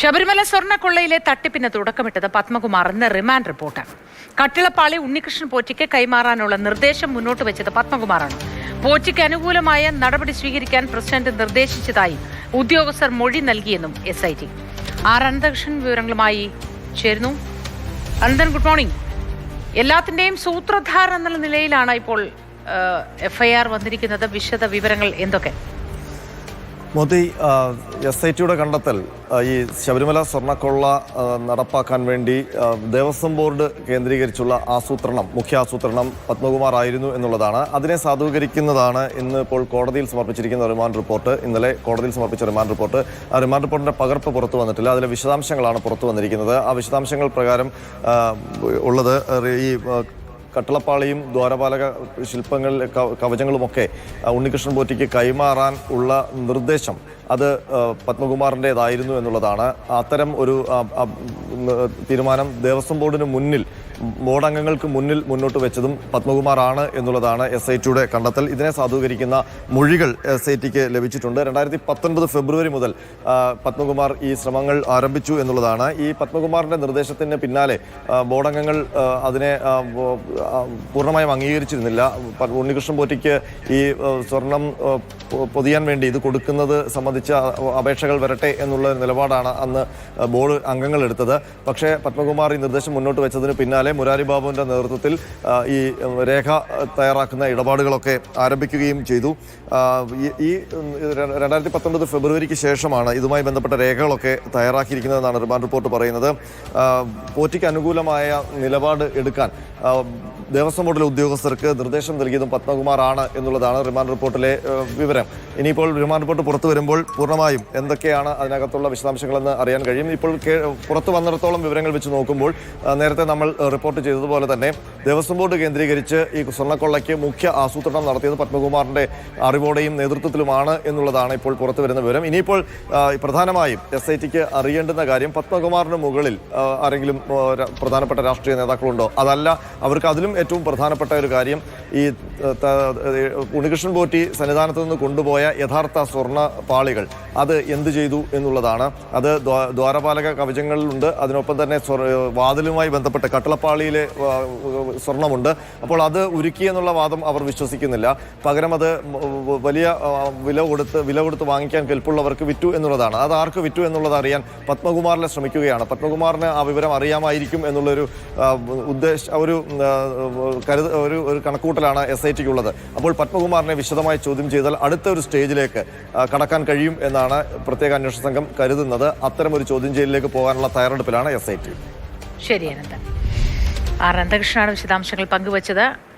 ശബരിമല സ്വർണക്കൊള്ളയിലെ തട്ടിപ്പിന് തുടക്കമിട്ടത് പത്മകുമാർ എന്ന റിമാൻഡ് റിപ്പോർട്ട്. കട്ടിളപ്പാളി ഉണ്ണികൃഷ്ണൻ പോറ്റിക്ക് കൈമാറാനുള്ള നിർദ്ദേശം മുന്നോട്ട് വെച്ചത് പത്മകുമാറാണ്. പോറ്റിക്ക് അനുകൂലമായ നടപടി സ്വീകരിക്കാൻ പ്രസിഡന്റ് നിർദ്ദേശിച്ചതായി ഉദ്യോഗസ്ഥർ മൊഴി നൽകിയെന്നും S I T R Ananthakrishnan വിവരങ്ങളുമായി ചേരുന്നു. അനന്തൻ ഗുഡ് മോർണിംഗ് എല്ലാത്തിന്റെയും സൂത്രധാരൻ എന്നുള്ള നിലയിലാണ് ഇപ്പോൾ എഫ്ഐആർ വന്നിരിക്കുന്നത്. വിശദ വിവരങ്ങൾ എന്തൊക്കെ? മോദി എസ് ഐ ടിയുടെ കണ്ടെത്തൽ ഈ ശബരിമല സ്വർണക്കൊള്ള നടപ്പാക്കാൻ വേണ്ടി ദേവസ്വം ബോർഡ് കേന്ദ്രീകരിച്ചുള്ള ആസൂത്രണം മുഖ്യ ആസൂത്രണം പത്മകുമാർ ആയിരുന്നു എന്നുള്ളതാണ്. അതിനെ സാധൂകരിക്കുന്നതാണ് ഇന്ന് ഇപ്പോൾ കോടതിയിൽ സമർപ്പിച്ചിരിക്കുന്ന റിമാൻഡ് റിപ്പോർട്ട്. ഇന്നലെ കോടതിയിൽ സമർപ്പിച്ച റിമാൻഡ് റിപ്പോർട്ട്. ആ റിമാൻഡ് റിപ്പോർട്ടിന്റെ പകർപ്പ് പുറത്തു വന്നിട്ടില്ല. അതിലെ വിശദാംശങ്ങളാണ് പുറത്തു വന്നിരിക്കുന്നത്. ആ വിശദാംശങ്ങൾ പ്രകാരം ഉള്ളത് ഈ കട്ടളപ്പാളിയും ദ്വാരപാലക ശില്പങ്ങൾ കവചങ്ങളുമൊക്കെ ഉണ്ണികൃഷ്ണൻ പോറ്റിക്ക് കൈമാറാൻ ഉള്ള നിർദ്ദേശം അത് പത്മകുമാറിന്റേതായിരുന്നു എന്നുള്ളതാണ്. അത്തരം ഒരു തീരുമാനം ദേവസ്വം ബോർഡിന് മുന്നിൽ ബോർഡ് അംഗങ്ങൾക്ക് മുന്നിൽ മുന്നോട്ട് വെച്ചതും പത്മകുമാർ ആണ് എന്നുള്ളതാണ് എസ് ഐ ടിയുടെ കണ്ടെത്തൽ. ഇതിനെ സാധൂകരിക്കുന്ന മൊഴികൾ എസ് ഐ ടിക്ക് ലഭിച്ചിട്ടുണ്ട്. രണ്ടായിരത്തി പത്തൊൻപത് ഫെബ്രുവരി മുതൽ പത്മകുമാർ ഈ ശ്രമങ്ങൾ ആരംഭിച്ചു എന്നുള്ളതാണ്. ഈ പത്മകുമാറിന്റെ നിർദ്ദേശത്തിന് പിന്നാലെ ബോർഡ് അംഗങ്ങൾ അതിനെ പൂർണമായും അംഗീകരിച്ചിരുന്നില്ല. ഉണ്ണികൃഷ്ണൻ പോറ്റിക്ക് ഈ സ്വർണം പൊതിയാൻ വേണ്ടി ഇത് കൊടുക്കുന്നത് സംബന്ധിച്ച അപേക്ഷകൾ വരട്ടെ എന്നുള്ള നിലപാടാണ് അന്ന് ബോർഡ് അംഗങ്ങൾ എടുത്തത്. പക്ഷേ പത്മകുമാർ ഈ നിർദ്ദേശം മുന്നോട്ട് വെച്ചതിന് പിന്നാലെ മുരാരി ബാബുവിന്റെ നേതൃത്വത്തിൽ ഈ രേഖ തയ്യാറാക്കുന്ന ഇടപാടുകളൊക്കെ ആരംഭിക്കുകയും ചെയ്തു. ഈ- രണ്ടായിരത്തി പത്തൊൻപത് ഫെബ്രുവരിക്ക് ശേഷമാണ് ഇതുമായി ബന്ധപ്പെട്ട രേഖകളൊക്കെ തയ്യാറാക്കിയിരിക്കുന്നതെന്നാണ് റിമാൻഡ് റിപ്പോർട്ട് പറയുന്നത്. പോറ്റിക്ക് അനുകൂലമായ നിലപാട് എടുക്കാൻ ദേവസ്വം ബോർഡിലെ ഉദ്യോഗസ്ഥർക്ക് നിർദ്ദേശം നൽകിയതും പത്മകുമാറാണ് എന്നുള്ളതാണ് റിമാൻഡ് റിപ്പോർട്ടിലെ വിവരം. ഇനിയിപ്പോൾ റിമാൻഡ് റിപ്പോർട്ട് പുറത്തു വരുമ്പോൾ പൂർണമായും എന്തൊക്കെയാണ് അതിനകത്തുള്ള വിശദാംശങ്ങളെന്ന് അറിയാൻ കഴിയും. ഇപ്പോൾ പുറത്തു പുറത്തു വന്നിടത്തോളം വിവരങ്ങൾ വെച്ച് നോക്കുമ്പോൾ നേരത്തെ നമ്മൾ റിപ്പോർട്ട് ചെയ്തതുപോലെ തന്നെ ദേവസ്വം ബോർഡ് കേന്ദ്രീകരിച്ച് ഈ സ്വർണക്കൊള്ളയ്ക്ക് മുഖ്യ ആസൂത്രണം നടത്തിയത് പത്മകുമാറിന്റെ അറിവോടെയും നേതൃത്വത്തിലുമാണ് എന്നുള്ളതാണ് ഇപ്പോൾ പുറത്തു വരുന്ന വിവരം. ഇനിയിപ്പോൾ പ്രധാനമായും എസ് ഐ ടിക്ക് അറിയേണ്ടുന്ന കാര്യം പത്മകുമാറിന് മുകളിൽ ആരെങ്കിലും പ്രധാനപ്പെട്ട രാഷ്ട്രീയ നേതാക്കളുണ്ടോ? അതല്ല അവർക്ക് അതിലും ഏറ്റവും പ്രധാനപ്പെട്ട ഒരു കാര്യം ഈ ഉണ്ണികൃഷ്ണൻ പോറ്റി സന്നിധാനത്ത് നിന്ന് കൊണ്ടുപോയ യഥാർത്ഥ സ്വർണ പാളികൾ. അത് എന്ത് ചെയ്തു എന്നുള്ളതാണ്. അത് ദ്വാ- ദ്വാരപാലക കവചങ്ങളിലുണ്ട്. അതിനൊപ്പം തന്നെ വാതിലുമായി ബന്ധപ്പെട്ട് കട്ടളപ്പാളിയിലെ സ്വർണമുണ്ട്. അപ്പോൾ അത് ഉരുക്കി എന്നുള്ള വാദം അവർ വിശ്വസിക്കുന്നില്ല. പകരം അത് വലിയ വില കൊടുത്ത് വില കൊടുത്ത് വാങ്ങിക്കാൻ കെൽപ്പുള്ളവർക്ക് വിറ്റു എന്നുള്ളതാണ്. അത് ആർക്ക് വിറ്റു എന്നുള്ളത് അറിയാൻ പത്മകുമാറിനെ ശ്രമിക്കുകയാണ്. പത്മകുമാറിന് ആ വിവരം അറിയാമായിരിക്കും എന്നുള്ളൊരു ഉദ്ദേശ ഒരു കരുത ഒരു ഒരു കണക്കൂട്ടലാണ് എസ് ഐ ടിക്കുള്ളത് അപ്പോൾ പത്മകുമാറിനെ വിശദമായി ചോദ്യം ചെയ്താൽ അടുത്ത ഒരു സ്റ്റേജിലേക്ക് കടക്കാൻ കഴിയും എന്നാണ് പ്രത്യേക അന്വേഷണ സംഘം കരുതുന്നത്. അത്തരം ഒരു ചോദ്യം ചെയ്യലിലേക്ക് പോകാനുള്ള തയ്യാറെടുപ്പിലാണ് എസ് ഐ ശരി അനന്ത. വിശദാംശങ്ങൾ പങ്കുവച്ചത്.